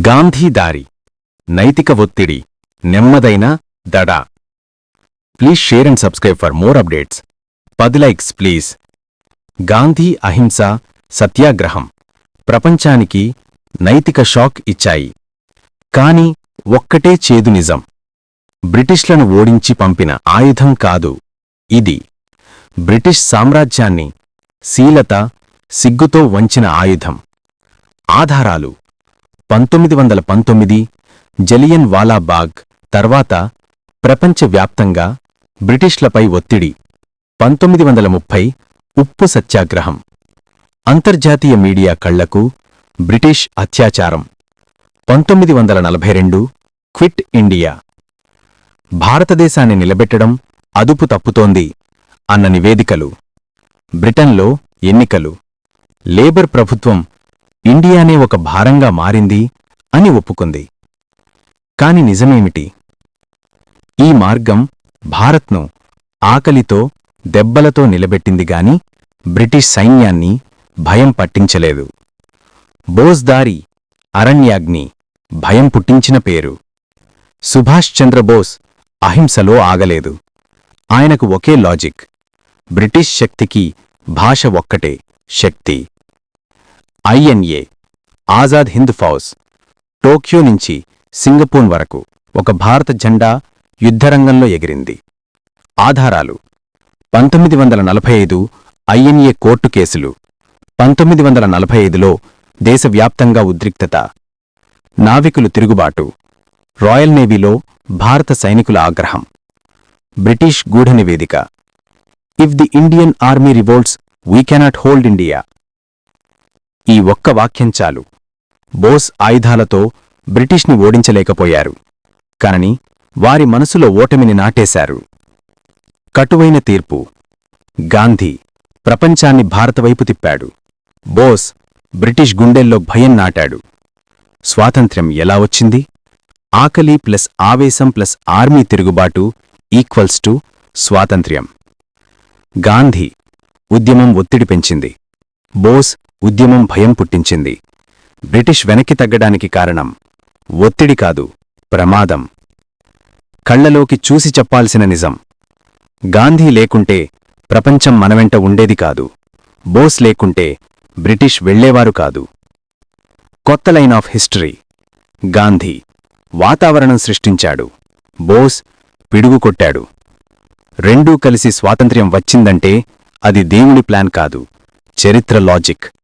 గాంధీ దారి నైతిక ఒత్తిడి నెమ్మదైన దడ. Please share and subscribe for more updates. పది లైక్స్ ప్లీజ్. గాంధీ అహింస సత్యాగ్రహం. ప్రపంచానికి నైతిక షాక్ ఇచ్చాయి. కాని ఒక్కటే చేదు నిజం. బ్రిటిష్లను ఓడించి పంపిన ఆయుధం కాదు ఇది. బ్రిటిష్ సామ్రాజ్యాన్ని శీలత సిగ్గుతో వంచిన ఆయుధం. ఆధారాలు. పంతొమ్మిది వందల పంతొమ్మిది జలియన్ వాలాబాగ్ తర్వాత ప్రపంచవ్యాప్తంగా బ్రిటిష్లపై ఒత్తిడి. పంతొమ్మిది వందల ముప్పై ఉప్పు సత్యాగ్రహం. అంతర్జాతీయ మీడియా కళ్ళకు బ్రిటిష్ అత్యాచారం. పంతొమ్మిది వందల నలభై రెండు క్విట్ ఇండియా. భారతదేశాన్ని నిలబెట్టడం అదుపు తప్పుతోంది అన్న నివేదికలు. బ్రిటన్లో ఎన్నికలు. లేబర్ ప్రభుత్వం ఇండియానే ఒక భారంగా మారింది అని ఒప్పుకుంది. కాని నిజమేమిటి? ఈ మార్గం భారత్ను ఆకలితో దెబ్బలతో నిలబెట్టింది గాని బ్రిటిష్ సైన్యాన్ని భయం పట్టించలేదు. బోస్దారి అరణ్యాగ్ని భయం పుట్టించిన పేరు. సుభాష్ చంద్రబోస్ అహింసలో ఆగలేదు. ఆయనకు ఒకే లాజిక్. బ్రిటిష్ శక్తికి భాష ఒక్కటే శక్తి. ఐఎన్ఏ ఆజాద్ హింద్ ఫౌజ్ టోక్యో నుంచి సింగపూర్ వరకు ఒక భారత జెండా యుద్ధరంగంలో ఎగిరింది. ఆధారాలు పంతొమ్మిది వందల నలభై ఐదు ఐఎన్ఏ కోర్టు కేసులు పంతొమ్మిది వందల నలభై ఐదులో దేశవ్యాప్తంగా ఉద్రిక్తత నావికులు తిరుగుబాటు రాయల్ నేవీలో భారత సైనికుల ఆగ్రహం బ్రిటిష్ గూఢ నివేదిక. If the Indian army revolts we cannot hold India ఈ ఒక్క వాక్యం చాలు. బోస్ ఆయుధాలతో బ్రిటిష్ని ఓడించలేకపోయారు. కాని వారి మనసులో ఓటమిని నాటేశారు. కటువైన తీర్పు. గాంధీ ప్రపంచాన్ని భారతవైపు తిప్పాడు. బోస్ బ్రిటిష్ గుండెల్లో భయం నాటాడు. స్వాతంత్ర్యం ఎలా వచ్చింది? ఆకలి ప్లస్ ఆవేశం ప్లస్ ఆర్మీ తిరుగుబాటు ఈక్వల్స్ టు స్వాతంత్ర్యం. గాంధీ ఉద్యమం ఒత్తిడి పెంచింది. బోస్ ఉద్యమం భయం పుట్టించింది. బ్రిటిష్ వెనక్కి తగ్గడానికి కారణం ఒత్తిడి కాదు ప్రమాదం. కళ్ళలోకి చూసి చెప్పాల్సిన నిజం గాంధీ లేకుంటే ప్రపంచం మనవెంట ఉండేది కాదు బోస్ లేకుంటే బ్రిటిష్ వెళ్ళేవారు కాదు. కొత్త లైన్ ఆఫ్ హిస్టరీ గాంధీ వాతావరణం సృష్టించాడు బోస్ పిడుగు కొట్టాడు. రెండూ కలిసి స్వాతంత్ర్యం వచ్చిందంటే అది దేవుడి ప్లాన్ కాదు. చరిత్ర లాజిక్.